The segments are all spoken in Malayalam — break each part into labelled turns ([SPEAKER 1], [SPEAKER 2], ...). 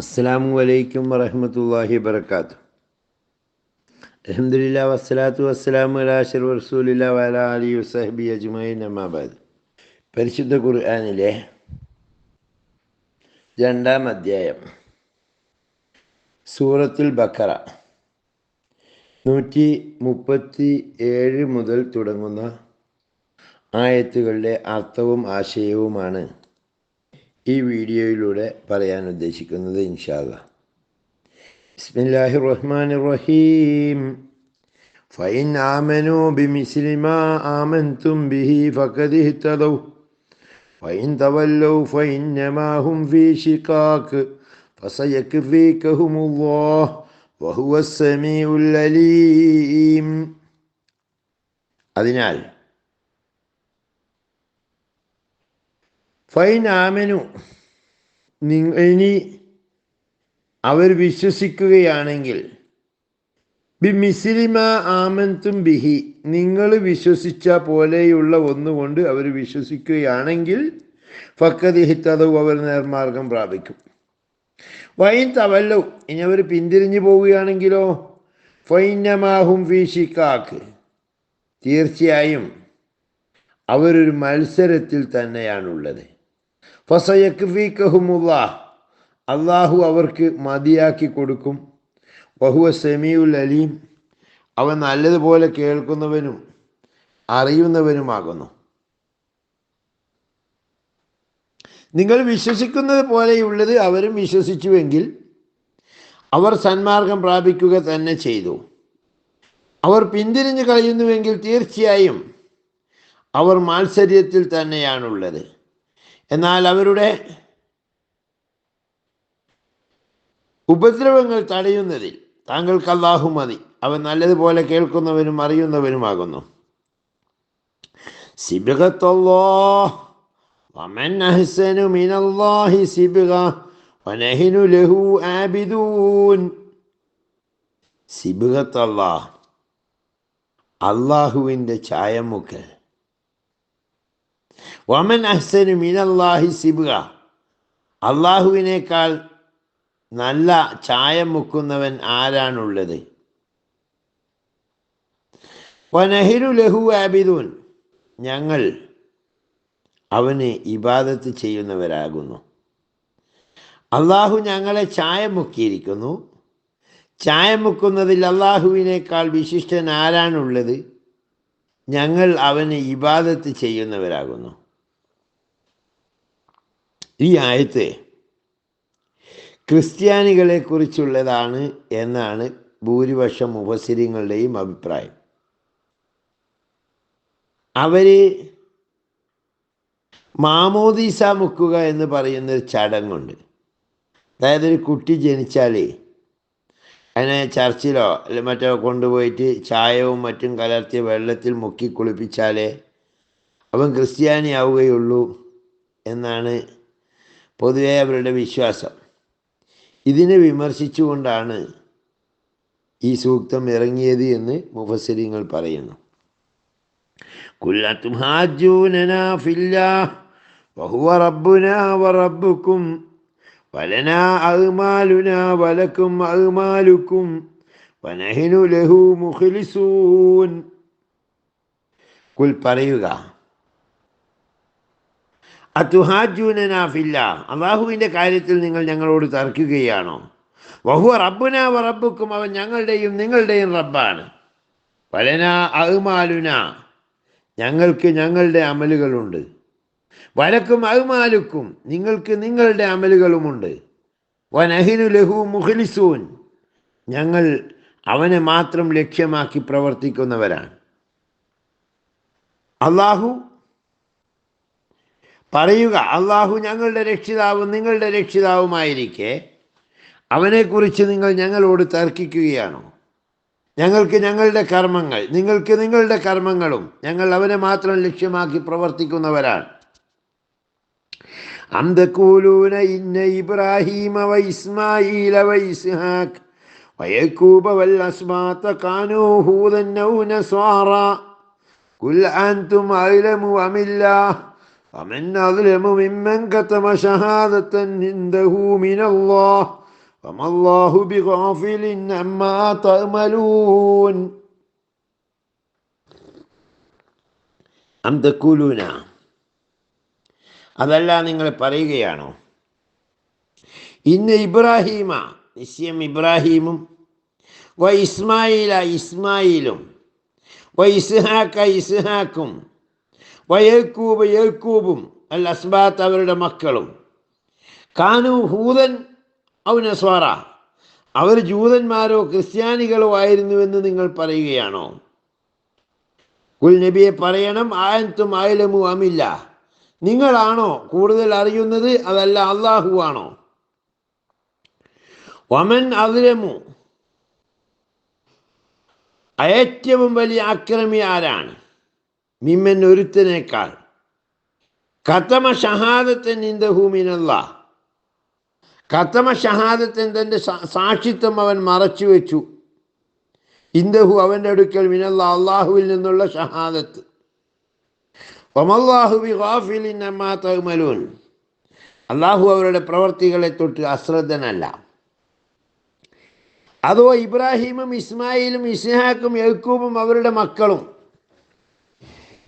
[SPEAKER 1] അസ്സാം വലൈക്കും വറഹമത്തല്ലാഹി വബർക്കാത്തു അലഹമില്ല വസ്സലാത്തു വസ്സലാം അലാഷർ റസൂലില്ല വല അലി വസഹബി അജ്മൈൻ അമ്മാബാദ് പരിശുദ്ധ ഖുർആാനിലെ രണ്ടാം അധ്യായം സൂറത്തുൽ ബക്കറ നൂറ്റി മുപ്പത്തി ഏഴ് മുതൽ തുടങ്ങുന്ന ആയത്തുകളുടെ അർത്ഥവും ആശയവുമാണ് ഈ വീഡിയോയിലൂടെ പറയാൻ ഉദ്ദേശിക്കുന്നത് ഇൻഷാല്ല ബിസ്മില്ലാഹി റഹ്മാൻ റഹീം فإن آمنوا بمثل ما آمنتم به فقد اهتدوا وإن تولوا فإنما هم في شقاق فسيكفيكهم الله وهو السميع العليم അതിനാൽ ഫൈൻ ആമനു ഇനി അവർ വിശ്വസിക്കുകയാണെങ്കിൽ ബി മിസിലിമ ആമന്തും ബിഹി നിങ്ങൾ വിശ്വസിച്ച പോലെയുള്ള ഒന്നുകൊണ്ട് അവർ വിശ്വസിക്കുകയാണെങ്കിൽ ഫക്കത് ഹിത്തതവും അവർ നേർമാർഗം പ്രാപിക്കും. വൈൻ തവല്ലു ഇനി അവർ പിന്തിരിഞ്ഞു പോവുകയാണെങ്കിലോ? ഫൈനമാഹും ഫീഷിക്കാക്ക് തീർച്ചയായും അവരൊരു മത്സരത്തിൽ തന്നെയാണുള്ളത്. അള്ളാഹു അവർക്ക് മതിയാക്കി കൊടുക്കും. വഹുവ സെമിയുൽ അലീം. അവൻ നല്ലതുപോലെ കേൾക്കുന്നവനും അറിയുന്നവനുമാകുന്നു. നിങ്ങൾ വിശ്വസിക്കുന്നത് പോലെയുള്ളത് അവരും വിശ്വസിച്ചുവെങ്കിൽ അവർ സന്മാർഗം പ്രാപിക്കുക തന്നെ ചെയ്തു. അവർ പിന്തിരിഞ്ഞു കളയുന്നുവെങ്കിൽ തീർച്ചയായും അവർ മാത്സര്യത്തിൽ തന്നെയാണുള്ളത്. എന്നാൽ അവരുടെ ഉപദ്രവങ്ങൾ തടയുന്നതിൽ താങ്കൾക്ക് അള്ളാഹു മതി. അവൻ നല്ലതുപോലെ കേൾക്കുന്നവനും അറിയുന്നവനുമാകുന്നു. സിബികത്തല്ലോ വമൻ മിനല്ലാഹി വനഹിനു ലഹു ആബിദൂൻ. അള്ളാഹുവിന്റെ ചായമുക്കൽ വമൻ അഹ്സനു മിനല്ലാഹി സിബുക അള്ളാഹുവിനേക്കാൾ നല്ല ചായം മുക്കുന്നവൻ ആരാണുള്ളത്? വനഹിരു ലഹു ആബിദൂൻ. ഞങ്ങൾ അവന് ഇബാദത്ത് ചെയ്യുന്നവരാകുന്നു. അള്ളാഹു ഞങ്ങളെ ചായം മുക്കിയിരിക്കുന്നു. ചായം മുക്കുന്നതിൽ അള്ളാഹുവിനേക്കാൾ വിശിഷ്ടൻ ആരാണുള്ളത്? ഞങ്ങൾ അവന് ഇബാദത്ത് ചെയ്യുന്നവരാകുന്നു. ഈ ആയത്ത് ക്രിസ്ത്യാനികളെ കുറിച്ചുള്ളതാണ് എന്നാണ് ഭൂരിപക്ഷം മുഫസിരിങ്ങളുടെയും അഭിപ്രായം. അവർ മാമോദീസ മുക്കുക എന്ന് പറയുന്നൊരു ചടങ്ങുണ്ട്. അതായത് ഒരു കുട്ടി ജനിച്ചാലേ അതിനെ ചർച്ചിലോ മറ്റോ കൊണ്ടുപോയിട്ട് ചായവും മറ്റും കലർത്തി വെള്ളത്തിൽ മുക്കി കുളിപ്പിച്ചാലേ അവൻ ക്രിസ്ത്യാനി ആവുകയുള്ളൂ എന്നാണ് പൊതുവെ അവരുടെ വിശ്വാസം. ഇതിനെ വിമർശിച്ചുകൊണ്ടാണ് ഈ സൂക്തം ഇറങ്ങിയത് എന്ന് മുഫസരിങ്ങൾ പറയുന്നു. കുല്ലത്തും ഹാജൂനനാ ഫില്ലാ വഹുവ റബ്ബുനാ വറബ്ബുക്കും വലന അഹ്മാലുന വലക്കും അഹ്മാലുക്കും വനഹിനു ലഹു മുഖ്ലിസൂൻ. കുൽ പറയുക അതുഹാജൂനനാഫില്ല അള്ളാഹുവിന്റെ കാര്യത്തിൽ നിങ്ങൾ ഞങ്ങളോട് തർക്കുകയാണോ? വഹുവ റബ്ബുന റബ്ബുക്കും അവൻ ഞങ്ങളുടെയും നിങ്ങളുടെയും റബ്ബാണ്. വലന അഹ്മാലുന ഞങ്ങൾക്ക് ഞങ്ങളുടെ അമലുകളുണ്ട്. വലക്കും അഹ്മാലുക്കും നിങ്ങൾക്ക് നിങ്ങളുടെ അമലുകളുമുണ്ട്. വനഹിനു ലഹു മുഖലിസൂൻ. ഞങ്ങൾ അവനെ മാത്രം ലക്ഷ്യമാക്കി പ്രവർത്തിക്കുന്നവരാണ്. അള്ളാഹു പറയുക അള്ളാഹു ഞങ്ങളുടെ രക്ഷിതാവും നിങ്ങളുടെ രക്ഷിതാവുമായിരിക്കെ. അവനെക്കുറിച്ച് നിങ്ങൾ ഞങ്ങളോട് തർക്കിക്കുകയാണോ? ഞങ്ങൾക്ക് ഞങ്ങളുടെ കർമ്മങ്ങൾ നിങ്ങൾക്ക് നിങ്ങളുടെ കർമ്മങ്ങളും ഞങ്ങൾ അവനെ മാത്രം ലക്ഷ്യമാക്കി പ്രവർത്തിക്കുന്നവരാണ്. أم تقولون إن إبراهيم وإسماعيل وإسحاق ويعقوب والأسباط كانوا هودا أو نصارى قل أنتم أعلم أم الله ومن أظلم ممن كتم شهادة عنده من الله وما الله بغافل عما تعملون أم تقولون അതല്ല നിങ്ങൾ പറയുകയാണോ? ഇന്ന് ഇബ്രാഹീമ നിശ്ചയം ഇബ്രാഹീമും വ ഇസ്മായില ഇസ്മായിലും വ ഇസ്ഹാക്ക ഇസ്ഹാക്കും വ യേക്കൂബ് യേക്കൂബും അൽ അസ്ബാത്ത് അവരുടെ മക്കളും. കാനു ഹൂതൻ ഔനസ്വാറ നസ്വാറ അവർ ജൂതന്മാരോ ക്രിസ്ത്യാനികളോ ആയിരുന്നുവെന്ന് നിങ്ങൾ പറയുകയാണോ? കുൽ നബിയെ പറയണം ആയന്തും ആയിലമു അമില്ല. നിങ്ങളാണോ കൂടുതൽ അറിയുന്നത്? അതല്ല അള്ളാഹു ആണോ വമൻ അതിരമു ഏറ്റവും വലിയ അക്രമി ആരാണ്? മിമ്മൻ ഒരുത്തനേക്കാൾ. കത്തമ ഷഹാദത്തൻ ഇന്ത ഹൂമിനല്ല കത്തമ ഷഹാദത്തൻ തന്റെ സാക്ഷിത്വം അവൻ മറച്ചു വെച്ചു ഇന്ദഹു അവന്റെ അടുക്കൽ മിനല്ല അള്ളാഹുവിൽ നിന്നുള്ള ഷഹാദത്ത് ഒമല്ലാഹു ബി ഗാഫിലിൻ അമ്മാ തഅ്മലൂൻ അള്ളാഹു അവരുടെ പ്രവർത്തികളെ തൊട്ട് അശ്രദ്ധനല്ല. അതോ ഇബ്രാഹിമും ഇസ്മായിലും ഇസ്ഹാക്കും യഹൂബും അവരുടെ മക്കളും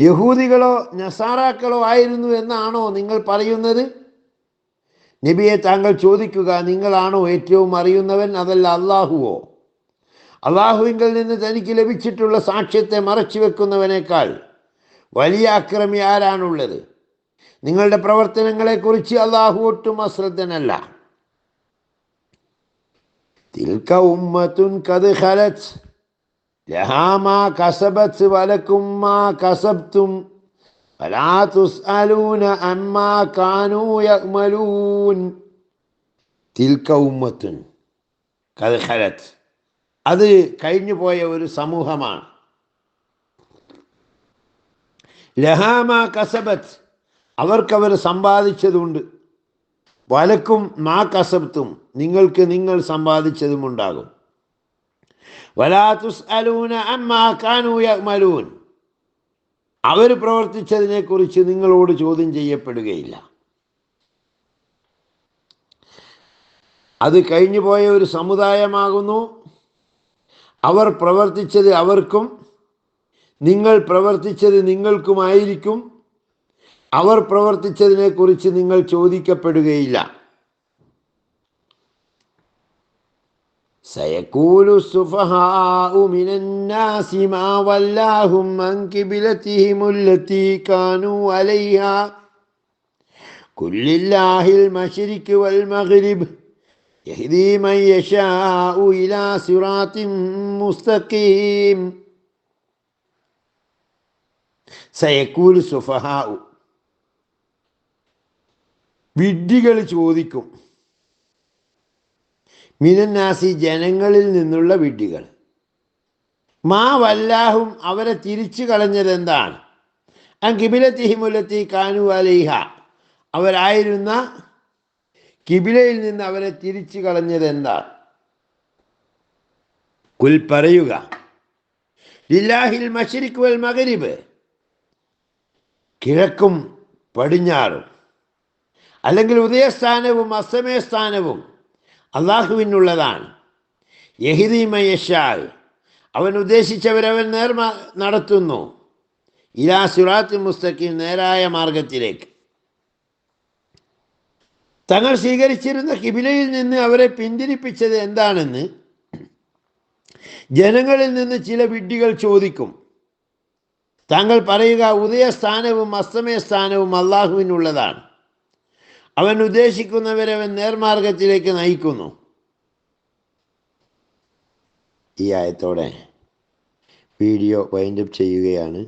[SPEAKER 1] യഹൂദികളോ നസാറാക്കളോ ആയിരുന്നു എന്നാണോ നിങ്ങൾ പറയുന്നത്? നബിയെ താങ്കൾ ചോദിക്കുക നിങ്ങളാണോ ഏറ്റവും അറിയുന്നവൻ? അതല്ല അള്ളാഹുവോ അള്ളാഹുവിങ്കിൽ നിന്ന് തനിക്ക് ലഭിച്ചിട്ടുള്ള സാക്ഷ്യത്തെ മറച്ചു വെക്കുന്നവനേക്കാൾ വലിയ അക്രമി ആരാണുള്ളത്? നിങ്ങളുടെ പ്രവർത്തനങ്ങളെക്കുറിച്ച് അള്ളാഹു ഒട്ടും അശ്രദ്ധനല്ല. അത് കഴിഞ്ഞു പോയ ഒരു സമൂഹമാണ്. ലഹാമ കസബത്ത്. അവർക്കവർ സമ്പാദിച്ചതുണ്ട്. വലക്കും മാ കസബത്തും നിങ്ങൾക്ക് നിങ്ങൾ സമ്പാദിച്ചതുമുണ്ടാകും. വലാ അലൂന അമ്മാ കാനൂയ മലൂൻ അവർ പ്രവർത്തിച്ചതിനെക്കുറിച്ച് നിങ്ങളോട് ചോദ്യം ചെയ്യപ്പെടുകയില്ല. അത് കഴിഞ്ഞു പോയ ഒരു സമുദായമാകുന്നു. അവർ പ്രവർത്തിച്ചത് അവർക്കും നിങ്ങൾ പ്രവർത്തിച്ചത് നിങ്ങൾക്കുമായിരിക്കും അവർ പ്രവർത്തിച്ചതിനെക്കുറിച്ച് നിങ്ങൾ ചോദിക്കപ്പെടുകയില്ല سيقول السفهاء من الناس ما ولاهم عن قبلتهم التي كانوا عليها قل لله المشرك والمغرب يهدي من يشاء إلى صراط مستقيم സയക്കൂൽ സുഫഹാഉ. വിഡ്ഢികൾ ചോദിക്കും മിനന്നാസി ജനങ്ങളിൽ നിന്നുള്ള വിഡ്ഢികൾ മാ വല്ലാഹും അവരെ തിരിച്ചു കളഞ്ഞതെന്താണ് കിബിലത്തിഹിമുലത്തി കാനു അലൈഹ. അവരായിരുന്ന കിബിലയിൽ നിന്ന് അവരെ തിരിച്ചു കളഞ്ഞതെന്താണ് കുൽ പറയുക ലില്ലാഹിൽ മഷരിക്കുവൽ വൽ മഗരിബ്. കിഴക്കും പടിഞ്ഞാറും. അല്ലെങ്കിൽ ഉദയസ്ഥാനവും അസ്തമയസ്ഥാനവും അള്ളാഹുവിനുള്ളതാണ് യഹിദീമയഷാൽ അവൻ ഉദ്ദേശിച്ചവരവൻ നേർമ നടത്തുന്നു. ഇലാ സുറാത്ത് മുസ്തഖീം നേരായ മാർഗത്തിലേക്ക്. തങ്ങൾ സ്വീകരിച്ചിരുന്ന കിബിലയിൽ നിന്ന് അവരെ പിന്തിരിപ്പിച്ചത് എന്താണെന്ന് ജനങ്ങളിൽ നിന്ന് ചില വിഡ്ഢികൾ ചോദിക്കും. താങ്കൾ പറയുക ഉദയസ്ഥാനവും അസ്തമയസ്ഥാനവും അള്ളാഹുവിനുള്ളതാണ്. അവൻ ഉദ്ദേശിക്കുന്നവരെ അവൻ നേർമാർഗത്തിലേക്ക് നയിക്കുന്നു. ഈ ആയത്തോടെ വീഡിയോ വൈൻഡപ്പ് ചെയ്യുകയാണ്.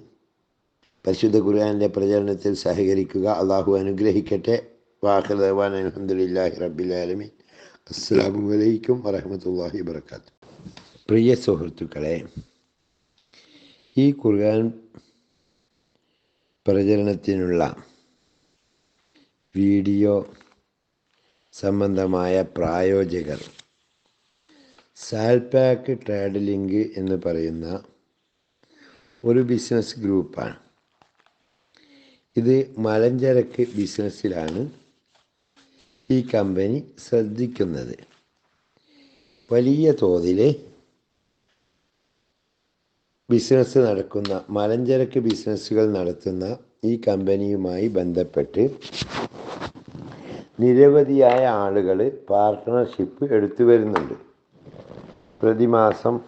[SPEAKER 1] പരിശുദ്ധ ഖുർആാനിന്റെ പ്രചരണത്തിൽ സഹകരിക്കുക. അള്ളാഹു അനുഗ്രഹിക്കട്ടെ. വാഹൃദവാൻ അലഹമുല്ലാഹി റബ്ബിലാലമി അസ്സാം വലൈക്കും വരഹമത്തല്ലാഹി വർക്കാത്തു പ്രിയ സുഹൃത്തുക്കളെ ഈ ഖുർആൻ പ്രചരണത്തിനുള്ള വീഡിയോ സംബന്ധമായ പ്രായോജകർ. സാൽപാക്ക് ട്രേഡ് ലിങ്ക് എന്ന് പറയുന്ന ഒരു ബിസിനസ് ഗ്രൂപ്പാണ്. ഇത് മലഞ്ചരക്ക് ബിസിനസ്സിലാണ് ഈ കമ്പനി ശ്രദ്ധിക്കുന്നത്. വലിയ തോതിൽ ബിസിനസ് നടക്കുന്ന മലഞ്ചരക്ക് ബിസിനസ്സുകൾ നടത്തുന്ന ഈ കമ്പനിയുമായി ബന്ധപ്പെട്ട് നിരവധിയായ ആളുകൾ പാർട്ട്ണർഷിപ്പ് എടുത്തു വരുന്നുണ്ട്. പ്രതിമാസം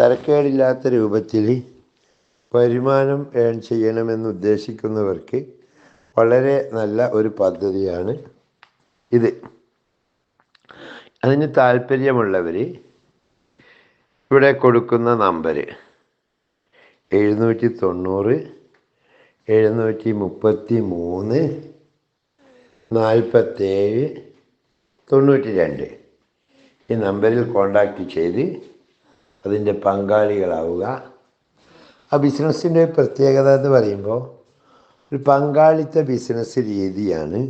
[SPEAKER 1] തരക്കേടില്ലാത്ത രൂപത്തിൽ വരുമാനം ഏൺ ചെയ്യണമെന്ന് ഉദ്ദേശിക്കുന്നവർക്ക് വളരെ നല്ല ഒരു പദ്ധതിയാണ് ഇത്. അതിന് താല്പര്യമുള്ളവർ ഇവിടെ കൊടുക്കുന്ന നമ്പർ എഴുന്നൂറ്റി തൊണ്ണൂറ് എഴുന്നൂറ്റി മുപ്പത്തി മൂന്ന് നാൽപ്പത്തേഴ് തൊണ്ണൂറ്റി രണ്ട് ഈ നമ്പറിൽ കോണ്ടാക്റ്റ് ചെയ്ത് അതിന്റെ പങ്കാളികളാവുക. ആ ബിസിനസ്സിന്റെ പ്രത്യേകത എന്ന് പറയുമ്പോൾ ഒരു പങ്കാളിത്ത ബിസിനസ് രീതിയാണ്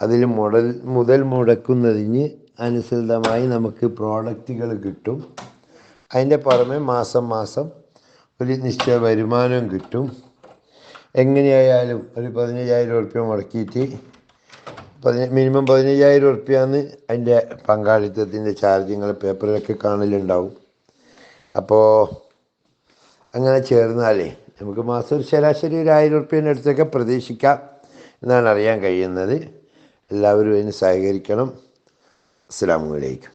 [SPEAKER 1] അതിൽ മുടൽ മുതൽ മുടക്കുന്നതിന് അനുസൃതമായി നമുക്ക് പ്രോഡക്റ്റുകൾ കിട്ടും. അതിന്റെ പുറമെ മാസം മാസം ഒരു നിശ്ചയ വരുമാനം കിട്ടും. എങ്ങനെയായാലും ഒരു പതിനയ്യായിരം ഉറുപ്പ്യ മുടക്കിയിട്ട് പതിന മിനിമം പതിനയ്യായിരം ഉറുപ്പ്യാന്ന് അതിന്റെ പങ്കാളിത്തത്തിന്റെ ചാർജിങ്ങൾ പേപ്പറിലൊക്കെ കാണലുണ്ടാവും. അപ്പോൾ അങ്ങനെ ചേർന്നാലേ നമുക്ക് മാസം ഒരു ശരാശരി ഒരു ആയിരം ഉറുപ്പ്യന്റെ അടുത്തൊക്കെ പ്രതീക്ഷിക്കാം എന്നാണ് അറിയാൻ കഴിയുന്നത്. എല്ലാവരും അതിന് സഹകരിക്കണം. അസ്സാം വലൈക്കും